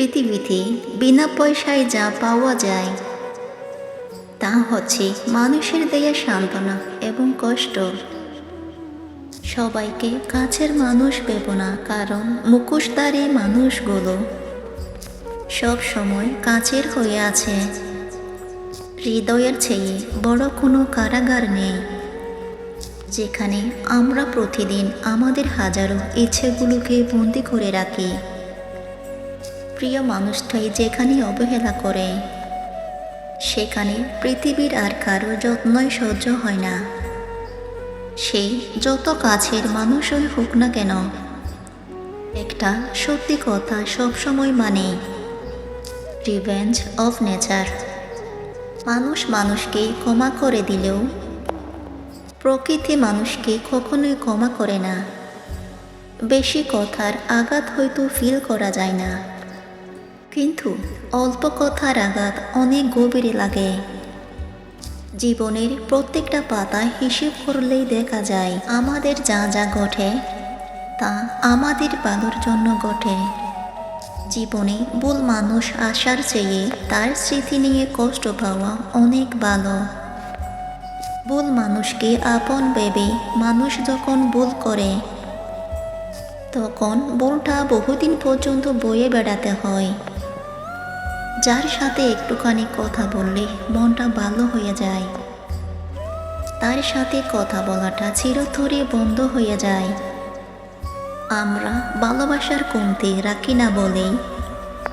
পৃথিবীতে বিনা পয়সায় যা পাওয়া যায়, তা হচ্ছে মানুষের দেয়া সান্ত্বনা এবং কষ্ট। সবাইকে কাছের মানুষ পেব না, কারণ মুখোশধারী মানুষগুলো সব সময় কাছের হয়ে আছে। হৃদয়ের চেয়ে বড় কোনো কারাগার নেই, যেখানে আমরা প্রতিদিন আমাদের হাজারো ইচ্ছেগুলোকে বন্দি করে রাখি। প্রিয় মানুষটাই যেখানে অবহেলা করে, সেখানে পৃথিবীর আর কারও যত্নই সহ্য হয় না। সেই যত কাছের মানুষই হোক না কেন, একটা সত্যি কথা সবসময় মানে রিভেঞ্জ অফ নেচার মানুষ মানুষকে ক্ষমা করে দিলেও, প্রকৃতি মানুষকে কখনোই ক্ষমা করে না। বেশি কথার আঘাত হয়তো ফিল করা যায় না। কিন্তু অল্প কথার আঘাত অনেক গভীরে লাগে। জীবনের প্রত্যেকটা পাতা হিসেব করলেই দেখা যায়, আমাদের যা যা ঘটে, তা আমাদের ভালোর জন্য ঘটে। জীবনে ভুল মানুষ আসার চেয়ে তার স্মৃতি নিয়ে কষ্ট পাওয়া অনেক ভালো। ভুল মানুষকে আপন ভেবে মানুষ যখন ভুল করে, তখন ভুলটা বহুদিন পর্যন্ত বয়ে বেড়াতে হয়। যার সাথে একটুখানি কথা বললে মনটা ভালো হয়ে যায়। তার সাথে কথা বলাটা চিরতরে বন্ধ হয়ে যায়। আমরা ভালোবাসার কমতে রাখি না বলেই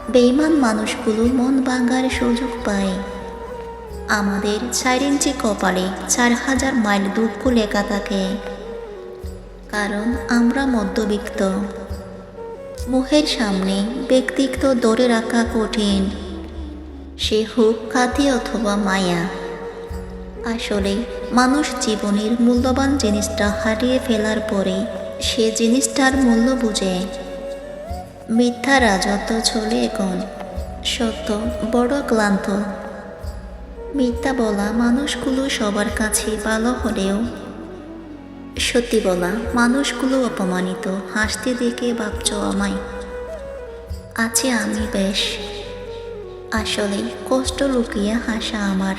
বেইমান মানুষগুলো মন ভাঙার সুযোগ পায়। আমাদের চার ইঞ্চি কপালে চার হাজার মাইল দুঃখ লেখা থাকে। কারণ আমরা মধ্যবিত্ত। মুখের সামনে ব্যক্তিত্ব ধরে রাখা কঠিন। সে হোক খাতি অথবা মায়া। আসলে মানুষ জীবনের মূল্যবান জিনিসটা হারিয়ে ফেলার পরে সে জিনিসটার মূল্য বুঝে। মিথ্যা রাজত্ব চলে এখন। সত্য, বড় ক্লান্ত। মিথ্যা বলা মানুষগুলো সবার কাছে ভালো হলেও সত্যি বলা মানুষগুলো অপমানিত, হাসতে দেখে ভাবছ আমায়। আছে আমি বেশ। আসলে কষ্ট লুকিয়ে হাসা আমার।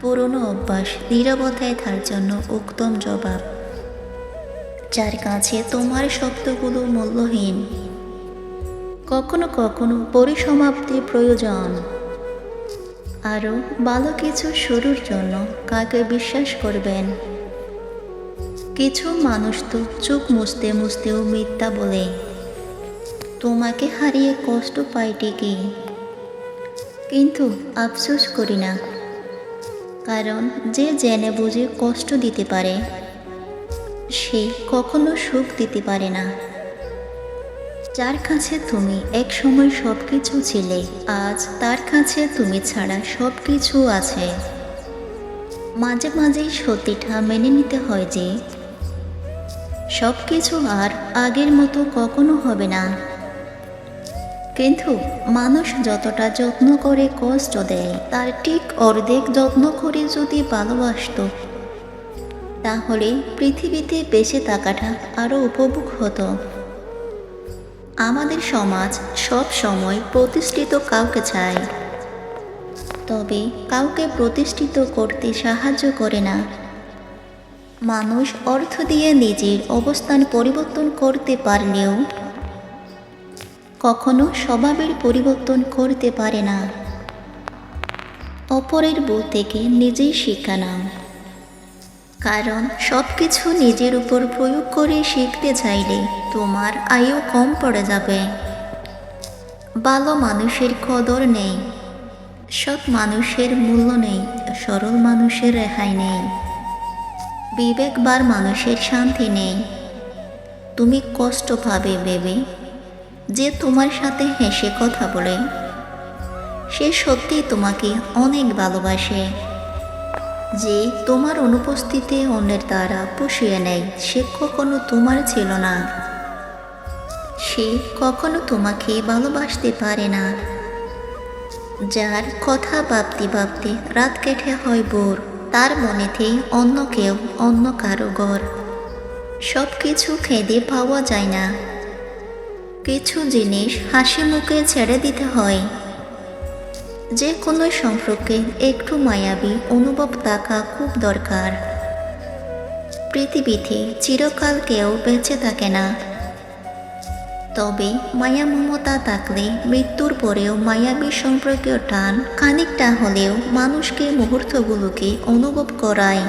পুরনো অভ্যাস নিরবতায় তার জন্য উত্তম জবাব। যার কাছে তোমার শব্দগুলো মূল্যহীন। কখনো কখনো পরিসমাপ্তি প্রয়োজন। আরও ভালো কিছু শুরুর জন্য কাকে বিশ্বাস করবেন? কিছু মানুষ তো চোখ মুছতে মুছতেও মিথ্যা বলে। তোমাকে হারিয়ে কষ্ট পাই ঠিকই। কিন্তু আফসোস করি না। কারণ যে জেনে বুঝে কষ্ট দিতে পারে, সে কখনো সুখ দিতে পারে না। যার কাছে তুমি এক সময় সব কিছু ছিলে, আজ তার কাছে তুমি ছাড়া সব কিছু আছে। মাঝে মাঝেই সত্যিটা মেনে নিতে হয় যে সব কিছু আর আগের মতো কখনো হবে না। কিন্তু মানুষ যতটা যত্ন করে কষ্ট দেয়, তার ঠিক অর্ধেক যত্ন করে যদি ভালোবাসত তাহলে পৃথিবীতে বেঁচে থাকাটা আরও উপভোগ হতো। আমাদের সমাজ সব সময় প্রতিষ্ঠিত কাউকে চায়, তবে কাউকে প্রতিষ্ঠিত করতে সাহায্য করে না। মানুষ অর্থ দিয়ে নিজের অবস্থান পরিবর্তন করতে পারলেও কখনো স্বভাবের পরিবর্তন করতে পারে না। অপরের বউ থেকে নিজেই শিক্ষা নাও। কারণ সব কিছু নিজের উপর প্রয়োগ করে শিখতে চাইলে তোমার আয়ু কম পড়ে যাবে। ভালো মানুষের কদর নেই। সৎ মানুষের মূল্য নেই। সরল মানুষের রেহাই নেই। বিবেকবার মানুষের শান্তি নেই। তুমি কষ্ট পাবে ভেবে যে তোমার সাথে হেসে কথা বলে, সে সত্যি তোমাকে অনেক ভালোবাসে। যে তোমার অনুপস্থিতি অন্যের দ্বারা পুষিয়ে নেয়, সে কখনো তোমার ছিল না। সে কখনো তোমাকে ভালোবাসতে পারে না। যার কথা ভাবতে ভাবতে রাত কেটে হয় বোর তার মনেতেই অন্য কেউ, অন্য কারও ঘর। সব কিছু খেদে পাওয়া যায় না। কিছু জিনিস হাসি মুখে ছেড়ে দিতে হয়। যে কোনো সম্পর্কে একটু মায়াবী অনুভব থাকা খুব দরকার। পৃথিবীতে চিরকাল কেউ বেঁচে থাকে না। তবে মায়া মমতা থাকলে মৃত্যুর পরেও মায়াবী সম্পর্কীয় টান খানিকটা হলেও মানুষকে মুহূর্তগুলোকে অনুভব করায়।